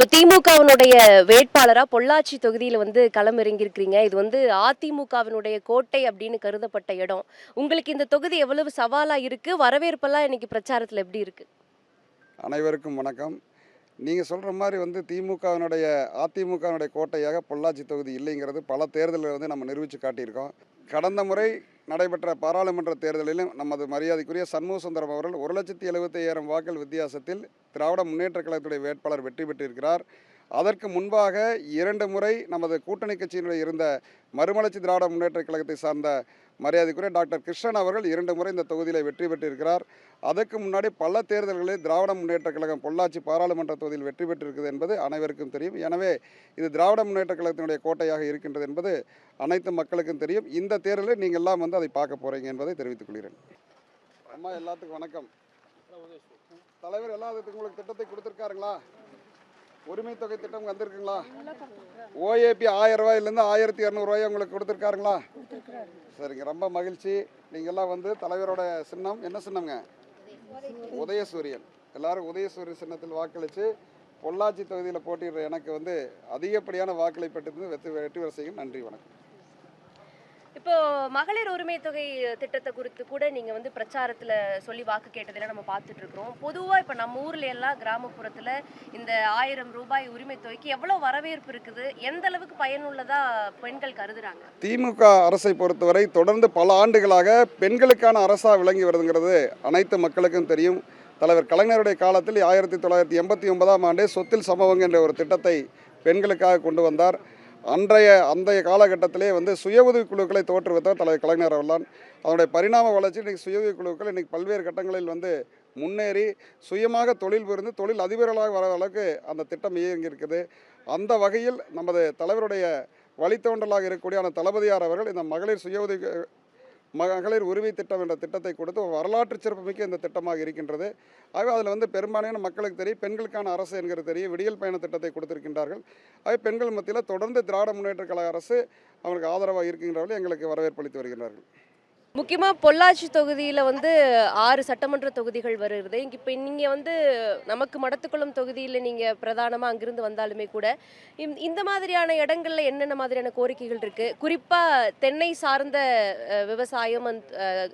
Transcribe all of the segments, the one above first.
இப்போ திமுகவினுடைய வேட்பாளரா பொள்ளாச்சி தொகுதியில வந்து களம் இறங்கியிருக்கிறீங்க இது வந்து அதிமுகவினுடைய கோட்டை அப்படின்னு கருதப்பட்ட இடம். உங்களுக்கு இந்த தொகுதி எவ்வளவு சவாலா இருக்கு? வரவேற்பெல்லாம் இன்னைக்கு பிரச்சாரத்துல எப்படி இருக்கு? அனைவருக்கும் வணக்கம். நீங்கள் சொல்கிற மாதிரி வந்து திமுகவினுடைய அதிமுகவினுடைய கோட்டையாக பொள்ளாச்சி தொகுதி இல்லைங்கிறது பல தேர்தலில் வந்து நம்ம நிரூபித்து காட்டியிருக்கோம். கடந்த முறை நடைபெற்ற பாராளுமன்ற தேர்தலிலும் நமது மரியாதைக்குரிய சண்முக சுந்தரம் அவர்கள் ஒரு லட்சத்தி எழுபத்தி ஐயாயிரம் வாக்கள் வித்தியாசத்தில் திராவிட முன்னேற்றக் கழகத்துடைய வேட்பாளர் வெற்றி பெற்றிருக்கிறார். அதற்கு முன்பாக இரண்டு முறை நமது கூட்டணி கட்சியினுடைய இருந்த மறுமலர்ச்சி திராவிட முன்னேற்றக் கழகத்தை சார்ந்த மரியாதைக்குரிய டாக்டர் கிருஷ்ணன் அவர்கள் இரண்டு முறை இந்த தொகுதியில் வெற்றி பெற்றிருக்கிறார். அதற்கு முன்னாடி பல தேர்தல்களில் திராவிட முன்னேற்ற கழகம் பொள்ளாச்சி பாராளுமன்ற தொகுதியில் வெற்றி பெற்றிருக்கிறது என்பது அனைவருக்கும் தெரியும். எனவே இது திராவிட முன்னேற்ற கழகத்தினுடைய கோட்டையாக இருக்கின்றது என்பது அனைத்து மக்களுக்கும் தெரியும். இந்த தேர்தலில் நீங்கள் எல்லாம் வந்து அதை பார்க்க போறீங்க என்பதை தெரிவித்துக் கொள்கிறேன். அம்மா எல்லாத்துக்கும் வணக்கம். தலைவர் எல்லாத்துக்கும் உங்களுக்கு திட்டத்தை கொடுத்துருக்காருங்களா? உரிமை தொகை திட்டம் வந்திருக்குங்களா? ஓஏபி ஆயிரம் ரூபாயிலேருந்து ஆயிரத்தி இரநூறுவாய் உங்களுக்கு கொடுத்துருக்காருங்களா? சரிங்க ரொம்ப மகிழ்ச்சி. நீங்கள்லாம் வந்து தலைவரோட சின்னம் என்ன சின்னம்ங்க? உதயசூரியன். எல்லாரும் உதயசூரியன் சின்னத்தில் வாக்களித்து பொள்ளாச்சி தொகுதியில் போட்டியிடுற எனக்கு வந்து அதிகப்படியான வாக்களை பெற்று வெற்றி வெற்றி செய்யும். நன்றி வணக்கம். இப்போ மகளிர் உரிமை தொகை திட்டத்தை குறித்து கூட நீங்க வந்து பிரச்சாரத்துல சொல்லி வாக்கு கேட்டதெல்லாம் நம்ம பார்த்துட்டு இருக்கிறோம். பொதுவா இப்ப நம்ம ஊர்ல எல்லாம் கிராமப்புறத்துல இந்த ஆயிரம் ரூபாய் உரிமை தொகைக்கு எவ்வளவு வரவேற்பு இருக்குது? எந்த அளவுக்கு பயனுள்ளதா பெண்கள் கருதுறாங்க? திமுக அரசை பொறுத்தவரை தொடர்ந்து பல ஆண்டுகளாக பெண்களுக்கான அரசாக விளங்கி வருதுங்கிறது அனைத்து மக்களுக்கும் தெரியும். தலைவர் கலைஞருடைய காலத்தில் ஆயிரத்தி தொள்ளாயிரத்தி எண்பத்தி ஒன்பதாம் ஆண்டே சொத்தில் சமவங்க என்ற ஒரு திட்டத்தை பெண்களுக்காக கொண்டு வந்தார். அன்றைய அந்தைய காலகட்டத்திலே வந்து சுய உதவி குழுக்களை தோற்றுவித்தார் தலைவர் கலைஞர் அவர்தான். அதனுடைய பரிணாம வளர்ச்சி இன்றைக்கி சுய உதவி குழுக்கள் இன்றைக்கி பல்வேறு கட்டங்களில் வந்து முன்னேறி சுயமாக தொழில் புரிந்து தொழில் அதிபர்களாக வர அளவுக்கு அந்த திட்டம் இயங்கியிருக்குது. அந்த வகையில் நமது தலைவருடைய வழித்தோன்றலாக இருக்கக்கூடிய அந்த தளபதியார் அவர்கள் இந்த மகளிர் சுய உதவி மகளிர் உரிமை திட்டம் என்ற திட்டத்தை கொடுத்து வரலாற்று சிறப்புமிக்க இந்த திட்டமாக இருக்கின்றது. ஆகவே அதில் வந்து பெரும்பாலான மக்களுக்கு தெரியும் பெண்களுக்கான அரசு என்கிறது தெரியும் விடியல் பயண திட்டத்தை கொடுத்திருக்கின்றார்கள். ஆகவே பெண்கள் மத்தியில் தொடர்ந்து திராவிட முன்னேற்ற கழக அரசு அவங்களுக்கு ஆதரவாக இருக்கின்றவர்கள் எங்களுக்கு வரவேற்பளித்து வருகின்றார்கள். முக்கியமாக பொள்ளாச்சி தொகுதியில் வந்து ஆறு சட்டமன்ற தொகுதிகள் வருகிறது. இங்கே இப்போ நீங்கள் வந்து நமக்கு மடத்துக்குளம் தொகுதியில் நீங்கள் பிரதானமாக அங்கிருந்து வந்தாலுமே கூட இந்த- இந்த மாதிரியான இடங்களில் என்னென்ன மாதிரியான கோரிக்கைகள் இருக்குது குறிப்பாக தென்னை சார்ந்த விவசாயம்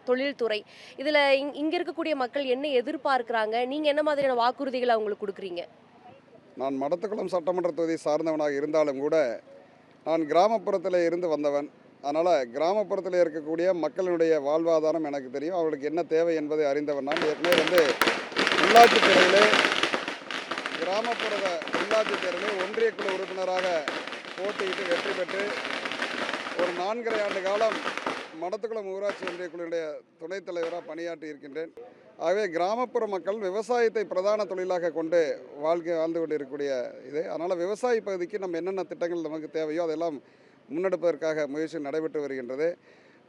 தொழில்துறை இதில் இங் இங்கே இருக்கக்கூடிய மக்கள் என்ன எதிர்பார்க்குறாங்க? நீங்கள் என்ன மாதிரியான வாக்குறுதிகளை அவங்களுக்கு கொடுக்குறீங்க? நான் மடத்துக்குளம் சட்டமன்ற தொகுதி சார்ந்தவனாக இருந்தாலும் கூட நான் கிராமப்புறத்தில் இருந்து வந்தவன். அதனால் கிராமப்புறத்தில் இருக்கக்கூடிய மக்களினுடைய வாழ்வாதாரம் எனக்கு தெரியும். அவர்களுக்கு என்ன தேவை என்பதை அறிந்தவர் நான். ஏற்கனவே வந்து உள்ளாட்சி தேர்தலே கிராமப்புற உள்ளாட்சி தேர்தலே ஒன்றிய குழு உறுப்பினராக போட்டியிட்டு வெற்றி பெற்று ஒரு நான்கரை ஆண்டு காலம் மடத்துக்குளம் ஊராட்சி ஒன்றிய குழுவினுடைய துணைத் தலைவராக பணியாற்றி இருக்கின்றேன். ஆகவே கிராமப்புற மக்கள் விவசாயத்தை பிரதான தொழிலாக கொண்டு வாழ்க்கை வாழ்ந்து கொண்டு இருக்கக்கூடிய இது. அதனால் விவசாய பகுதிக்கு நம்ம என்னென்ன திட்டங்கள் நமக்கு தேவையோ அதெல்லாம் முன்னெடுப்பதற்காக முயற்சி நடைபெற்று வருகின்றது.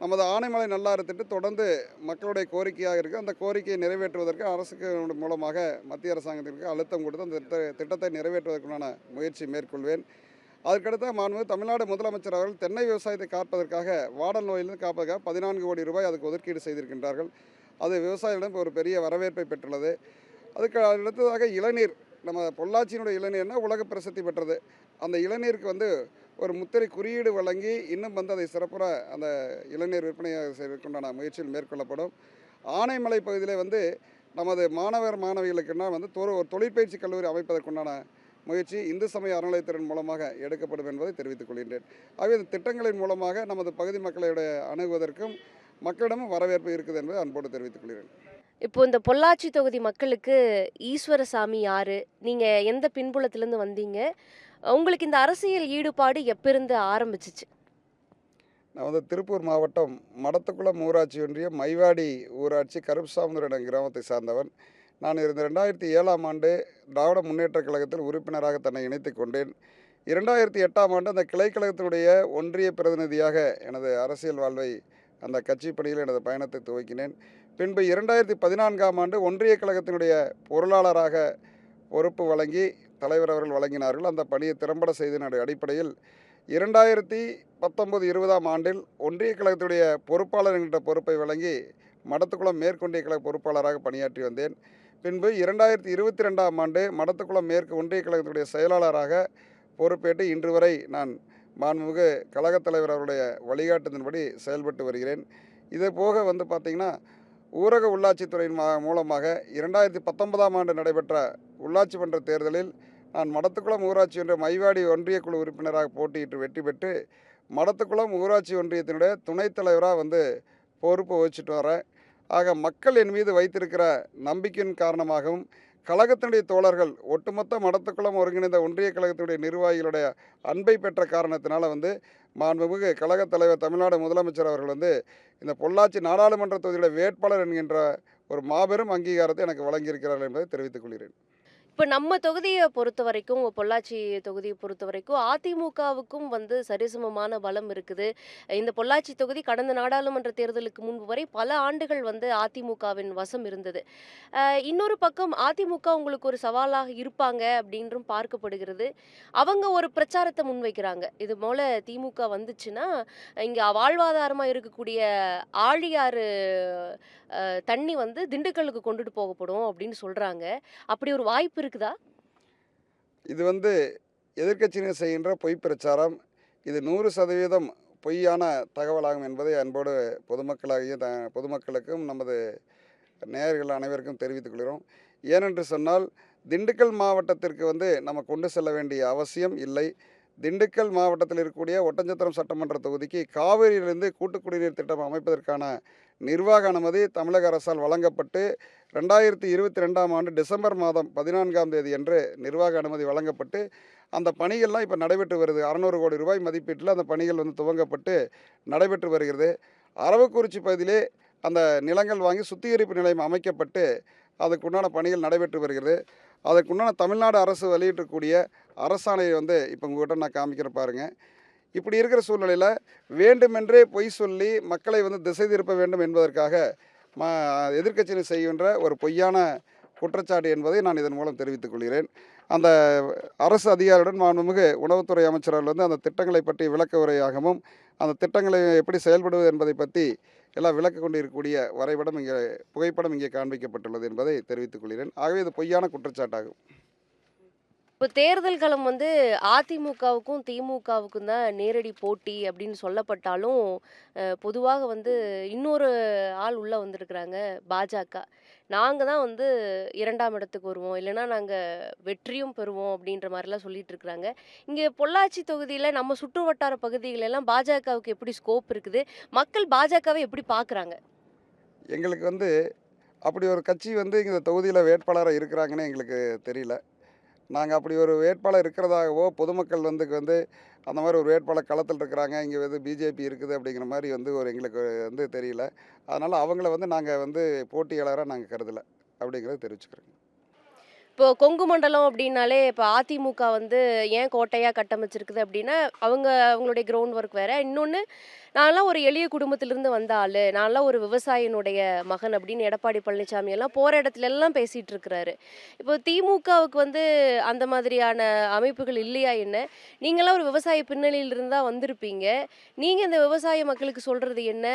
நமது ஆனைமலை நல்லாறு திட்டம் தொடர்ந்து மக்களுடைய கோரிக்கையாக இருக்குது அந்த கோரிக்கையை நிறைவேற்றுவதற்கு அரசுக்கு மூலமாக மத்திய அரசாங்கத்திற்கு அழுத்தம் கொடுத்து அந்த திட்ட திட்டத்தை நிறைவேற்றுவதற்கான முயற்சி மேற்கொள்வேன். அதற்கடுத்த மாண்பு தமிழ்நாடு முதலமைச்சர் அவர்கள் தென்னை விவசாயத்தை காப்பதற்காக வாடல் நோயிலிருந்து காப்பதற்காக பதினான்கு கோடி ரூபாய் அதுக்கு ஒதுக்கீடு செய்திருக்கின்றார்கள். அது விவசாயிகளிடம் ஒரு பெரிய வரவேற்பை பெற்றுள்ளது. அதுக்கு அடுத்ததாக இளநீர். நம்ம பொள்ளாச்சியினுடைய இளநீர்னால் உலக பிரசித்தி பெற்றது. அந்த இளநீருக்கு வந்து ஒரு முத்திரை குறியீடு வழங்கி இன்னும் வந்து அதை சிறப்புற அந்த இளைஞர் விற்பனை செய்வதற்குண்டான முயற்சியில் மேற்கொள்ளப்படும். ஆனைமலை பகுதியில் வந்து நமது மாணவர் மாணவிகளுக்குன்னா வந்து தொ- ஒரு தொழிற்பயிற்சி கல்லூரி அமைப்பதற்குண்டான முயற்சி இந்து சமய அறநிலையத்திறன் மூலமாக எடுக்கப்படும் என்பதை தெரிவித்துக் கொள்கின்றேன். ஆகவே இந்த திட்டங்களின் மூலமாக நமது பகுதி மக்களுடைய அணுகுவதற்கும் மக்களிடமும் வரவேற்பு இருக்குது என்பதை அன்போடு தெரிவித்துக் கொள்கிறேன். இப்போ இந்த பொள்ளாச்சி தொகுதி மக்களுக்கு ஈஸ்வரசாமி யாரு? நீங்க எந்த பின்புலத்திலிருந்து வந்தீங்க? உங்களுக்கு இந்த அரசியல் ஈடுபாடு எப்பிருந்து ஆரம்பிச்சிச்சு? நான் வந்து திருப்பூர் மாவட்டம் மடத்துக்குளம் ஊராட்சி ஒன்றியம் மைவாடி ஊராட்சி கருப்புசாமிதுரையிடம் கிராமத்தை சார்ந்தவன். நான் இருந்த ரெண்டாயிரத்தி ஏழாம் ஆண்டு திராவிட முன்னேற்றக் கழகத்தில் உறுப்பினராக தன்னை இணைத்துக் கொண்டேன். இரண்டாயிரத்தி எட்டாம் ஆண்டு அந்த கிளைக்கழகத்தினுடைய ஒன்றிய பிரதிநிதியாக எனது அரசியல் வாழ்வை அந்த கட்சி பணியில் எனது பயணத்தை துவக்கினேன். பின்பு இரண்டாயிரத்தி பதினான்காம் ஆண்டு ஒன்றிய கழகத்தினுடைய பொருளாளராக பொறுப்பு வழங்கி தலைவர் அவர்கள் வழங்கினார்கள். அந்த பணியை திறம்பட செய்தனுடைய அடிப்படையில் இரண்டாயிரத்தி பத்தொன்பது இருபதாம் ஆண்டில் ஒன்றிய கழகத்துடைய பொறுப்பாளர் என்கின்ற பொறுப்பை வழங்கி மடத்துக்குளம் மேற்கொண்டிய கழக பொறுப்பாளராக பணியாற்றி வந்தேன். பின்பு இரண்டாயிரத்தி இருபத்தி ரெண்டாம் ஆண்டு மடத்துக்குளம் மேற்கு ஒன்றிய கழகத்துடைய செயலாளராக பொறுப்பேற்று இன்று வரை நான் மாண்புமிகு கழகத் தலைவர் அவருடைய வழிகாட்டுதன்படி செயல்பட்டு வருகிறேன். இதே போக வந்து பார்த்திங்கன்னா ஊரக உள்ளாட்சித்துறையின் மூலமாக இரண்டாயிரத்தி பத்தொன்பதாம் ஆண்டு நடைபெற்ற உள்ளாட்சி மன்ற தேர்தலில் நான் மடத்துக்குளம் ஊராட்சி ஒன்றிய மைவாடி ஒன்றிய குழு உறுப்பினராக போட்டியிட்டு வெற்றி பெற்று மடத்துக்குளம் ஊராட்சி ஒன்றியத்தினுடைய துணைத் தலைவராக வந்து பொறுப்பு வகிச்சிட்டு வரேன். ஆக மக்கள் என் மீது வைத்திருக்கிற நம்பிக்கையின் காரணமாகவும் கழகத்தினுடைய தோழர்கள் ஒட்டுமொத்த மடத்துக்குளம் ஒருங்கிணைந்த ஒன்றிய கழகத்தினுடைய நிர்வாகிகளுடைய அன்பை பெற்ற காரணத்தினால் வந்து மாண்புமிகு கழகத் தலைவர் தமிழ்நாடு முதலமைச்சர் அவர்கள் வந்து இந்த பொள்ளாச்சி நாடாளுமன்ற தொகுதியுடைய வேட்பாளர் என்கின்ற ஒரு மாபெரும் அங்கீகாரத்தை எனக்கு வழங்கியிருக்கிறார்கள் என்பதை தெரிவித்துக் கொள்கிறேன். இப்போ நம்ம தொகுதியை பொறுத்த வரைக்கும் பொள்ளாச்சி தொகுதியை பொறுத்த வரைக்கும் அதிமுகவுக்கும் வந்து சரிசமமான பலம் இருக்குது. இந்த பொள்ளாச்சி தொகுதி கடந்த நாடாளுமன்ற தேர்தலுக்கு முன்பு வரை பல ஆண்டுகள் வந்து அதிமுகவின் வசம் இருந்தது. இன்னொரு பக்கம் அதிமுக உங்களுக்கு ஒரு சவாலாக இருப்பாங்க அப்படின்றும் பார்க்கப்படுகிறது. அவங்க ஒரு பிரச்சாரத்தை முன்வைக்கிறாங்க. இது போல திமுக வந்துச்சுன்னா இங்கே வாழ்வாதாரமாக இருக்கக்கூடிய ஆழியாறு தண்ணி வந்து திண்டுக்கல்லுக்கு கொண்டுட்டு போகப்படும் அப்படின்னு சொல்கிறாங்க அப்படி ஒரு வாய்ப்பு இருக்குதா? இது வந்து எதிர்கட்சியினர் செய்கின்ற பொய் பிரச்சாரம். இது நூறு சதவீதம் பொய்யான தகவலாகும் என்பதை அன்போடு பொதுமக்களாகிய த பொதுமக்களுக்கும் நமது நேயர்கள் அனைவருக்கும் தெரிவித்துக் கொள்கிறோம். ஏனென்று சொன்னால் திண்டுக்கல் மாவட்டத்திற்கு வந்து நம்ம கொண்டு செல்ல வேண்டிய அவசியம் இல்லை. திண்டுக்கல் மாவட்டத்தில் இருக்கக்கூடிய ஒட்டஞ்சத்திரம் சட்டமன்ற தொகுதிக்கு காவிரியிலிருந்து கூட்டு குடிநீர் திட்டம் அமைப்பதற்கான நிர்வாக அனுமதி தமிழக அரசால் வழங்கப்பட்டு ரெண்டாயிரத்தி இருபத்தி ரெண்டாம் ஆண்டு டிசம்பர் மாதம் பதினான்காம் தேதி என்று நிர்வாக அனுமதி வழங்கப்பட்டு அந்த பணிகள்லாம் இப்போ நடைபெற்று வருது. அறநூறு கோடி ரூபாய் மதிப்பீட்டில் அந்த பணிகள் வந்து துவங்கப்பட்டு நடைபெற்று வருகிறது. அரவக்குறிச்சி பகுதியிலே அந்த நிலங்கள் வாங்கி சுத்திகரிப்பு நிலையம் அமைக்கப்பட்டு அதுக்குண்டான பணிகள் நடைபெற்று வருகிறது. அதுக்குண்டான தமிழ்நாடு அரசு வெளியிட்டக்கூடிய அரசாணையை வந்து இப்போ உங்கள்கிட்ட நான் காமிக்கிற பாருங்கள் இப்படி இருக்கிற சூழ்நிலையில் வேண்டுமென்றே பொய் சொல்லி மக்களை வந்து திசை திருப்ப வேண்டும் என்பதற்காக ம எதிர்கட்சியினர் செய்கின்ற ஒரு பொய்யான குற்றச்சாட்டு என்பதை நான் இதன் மூலம் தெரிவித்துக் கொள்கிறேன். அந்த அரசு அதிகாரியுடன் மாண்புமிகு உணவுத்துறை அமைச்சர்கள் வந்து அந்த திட்டங்களை பற்றி விளக்க உரையாகவும் அந்த திட்டங்களை எப்படி செயல்படுவது என்பதை பற்றி எல்லாம் விளக்க கொண்டிருக்கக்கூடிய வரைபடம் இங்கே புகைப்படம் இங்கே காண்பிக்கப்பட்டுள்ளது என்பதை தெரிவித்துக் கொள்கிறேன். ஆகவே இது பொய்யான குற்றச்சாட்டாகும். இப்போ தேர்தல் களம் வந்து அதிமுகவுக்கும் திமுகவுக்கும் தான் நேரடி போட்டி அப்படின்னு சொல்லப்பட்டாலும் பொதுவாக வந்து இன்னொரு ஆள் உள்ளே வந்திருக்கிறாங்க பாஜக. நாங்கள் தான் வந்து இரண்டாம் இடத்துக்கு வருவோம். இல்லைன்னா நாங்கள் வெற்றியும் பெறுவோம் அப்படின்ற மாதிரிலாம் சொல்லிட்டு இருக்கிறாங்க. இங்கே பொள்ளாச்சி தொகுதியில் நம்ம சுற்று வட்டார பகுதிகளெல்லாம் பாஜகவுக்கு எப்படி ஸ்கோப் இருக்குது? மக்கள் பாஜகவை எப்படி பார்க்குறாங்க எங்களுக்கு வந்து அப்படி ஒரு கட்சி வந்து இந்த தொகுதியில் வேட்பாளராக இருக்கிறாங்கன்னு எங்களுக்கு தெரியல. நாங்கள் அப்படி ஒரு வேட்பாளர் இருக்கிறதாகவோ பொதுமக்கள் வந்து வந்து அந்த மாதிரி ஒரு வேட்பாளர் களத்தில் இருக்கிறாங்க இங்கே வந்து பிஜேபி இருக்குது அப்படிங்கிற மாதிரி வந்து ஒரு எங்களுக்கு வந்து தெரியல. அதனால் அவங்கள வந்து நாங்கள் வந்து போட்டியாளராக நாங்கள் கருதலை அப்படிங்கிறத தெரிவிச்சுக்கிறோங்க. இப்போ கொங்கு மண்டலம் அப்படின்னாலே இப்போ அதிமுக வந்து ஏன் கோட்டையாக கட்டமைச்சிருக்குது அப்படின்னா அவங்க அவங்களுடைய கிரவுண்ட் ஒர்க் வேற. இன்னொன்று நான்லாம் ஒரு எளிய குடும்பத்திலிருந்து வந்த ஆள். நான்லாம் ஒரு விவசாயினுடைய மகன் அப்படின்னு எடப்பாடி பழனிசாமி எல்லாம் போகிற இடத்துல எல்லாம் பேசிகிட்டு இருக்கிறாரு. இப்போ திமுகவுக்கு வந்து அந்த மாதிரியான அமைப்புகள் இல்லையா என்ன? நீங்களாம் ஒரு விவசாய பின்னணியிலிருந்து தான் வந்திருப்பீங்க. நீங்கள் இந்த விவசாய மக்களுக்கு சொல்கிறது என்ன?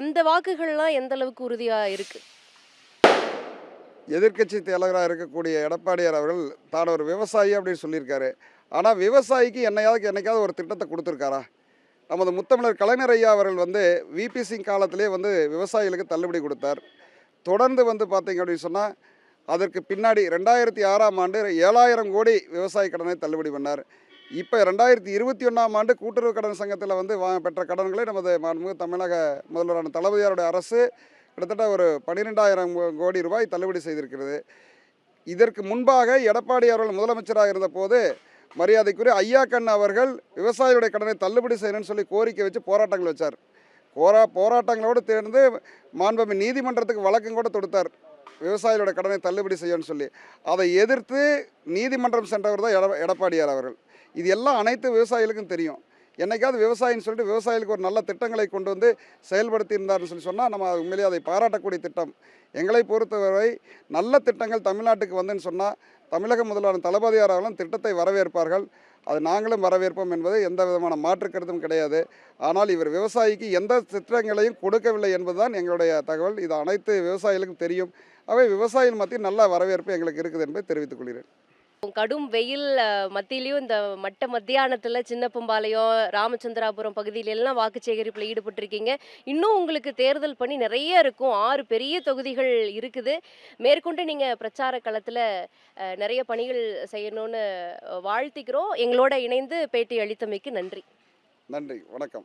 அந்த வாக்குகள்லாம் எந்த அளவுக்கு உறுதியாக இருக்குது எதிர்க்கட்சி தலைவராக இருக்கக்கூடிய எடப்பாடியார் அவர்கள் தான் ஒரு விவசாயி அப்படின்னு சொல்லியிருக்காரு. ஆனால் விவசாயிக்கு என்னையாவது என்னைக்காவது ஒரு திட்டத்தை கொடுத்துருக்காரா? நமது முத்தமிழர் கலைஞர் ஐயா அவர்கள் வந்து விபி சிங் காலத்திலே வந்து விவசாயிகளுக்கு தள்ளுபடி கொடுத்தார். தொடர்ந்து வந்து பார்த்தீங்க அப்படின்னு சொன்னால் அதற்கு பின்னாடி ரெண்டாயிரத்தி ஆறாம் ஆண்டு ஏழாயிரம் கோடி விவசாய கடனை தள்ளுபடி பண்ணார். இப்போ ரெண்டாயிரத்தி இருபத்தி ஒன்றாம் ஆண்டு கூட்டுறவு கடன் சங்கத்தில் வந்து வா பெற்ற கடன்களை நமது தமிழக முதல்வரான தளபதியாருடைய அரசு கிட்டத்தட்ட ஒரு பன்னிரெண்டாயிரம் கோடி ரூபாய் தள்ளுபடி செய்திருக்கிறது. இதற்கு முன்பாக எடப்பாடி அவர்கள் முதலமைச்சராக இருந்தபோது மரியாதைக்குரிய ஐயா கண் அவர்கள் விவசாயிகளுடைய கடனை தள்ளுபடி செய்யணும்னு சொல்லி கோரிக்கை வச்சு போராட்டங்கள் வச்சார். போரா போராட்டங்களோடு தேர்ந்து மாண்பமை நீதிமன்றத்துக்கு வழக்கம் கூட தொடுத்தார். விவசாயிகளோட கடனை தள்ளுபடி செய்யணும்னு சொல்லி. அதை எதிர்த்து நீதிமன்றம் சென்றவர் தான் எட எடப்பாடியார் அவர்கள். இது எல்லாம் அனைத்து விவசாயிகளுக்கும் தெரியும். என்னைக்காவது விவசாயின்னு சொல்லிட்டு விவசாயிகளுக்கு ஒரு நல்ல திட்டங்களை கொண்டு வந்து செயல்படுத்தி இருந்தார்னு சொல்லி சொன்னால் நம்ம உண்மையிலேயே அதை பாராட்டக்கூடிய திட்டம். எங்களை பொறுத்தவரை நல்ல திட்டங்கள் தமிழ்நாட்டுக்கு வந்துன்னு சொன்னால் தமிழக முதல்வர் தளபதியார் அவர்களும் திட்டத்தை வரவேற்பார்கள். அது நாங்களும் வரவேற்போம் என்பது எந்த விதமான மாற்று கருத்தும் கிடையாது. ஆனால் இவர் விவசாயிக்கு எந்த திட்டங்களையும் கொடுக்கவில்லை என்பதுதான் எங்களுடைய தகவல். இது அனைத்து விவசாயிகளுக்கும் தெரியும். அவை விவசாயிகள் மத்தியில் நல்ல வரவேற்பு எங்களுக்கு இருக்குது என்பதை தெரிவித்துக் கொள்கிறேன். கடும் வெயில் மத்தியிலையும் இந்த மட்ட மத்தியானத்துல சின்னப்பம்பாளையம் ராமச்சந்திராபுரம் பகுதியில எல்லாம் வாக்கு சேகரிப்புல ஈடுபட்டிருக்கீங்க. இன்னும் உங்களுக்கு தேர்தல் பணி நிறைய இருக்கும். ஆறு பெரிய தொகுதிகள் இருக்குது. மேற்கொண்டு நீங்க பிரச்சார களத்துல நிறைய பணிகள் செய்யணும்னு வாழ்த்திக்கிறோம். எங்களோட இணைந்து பேட்டி அளித்தமைக்கு நன்றி. நன்றி. வணக்கம்.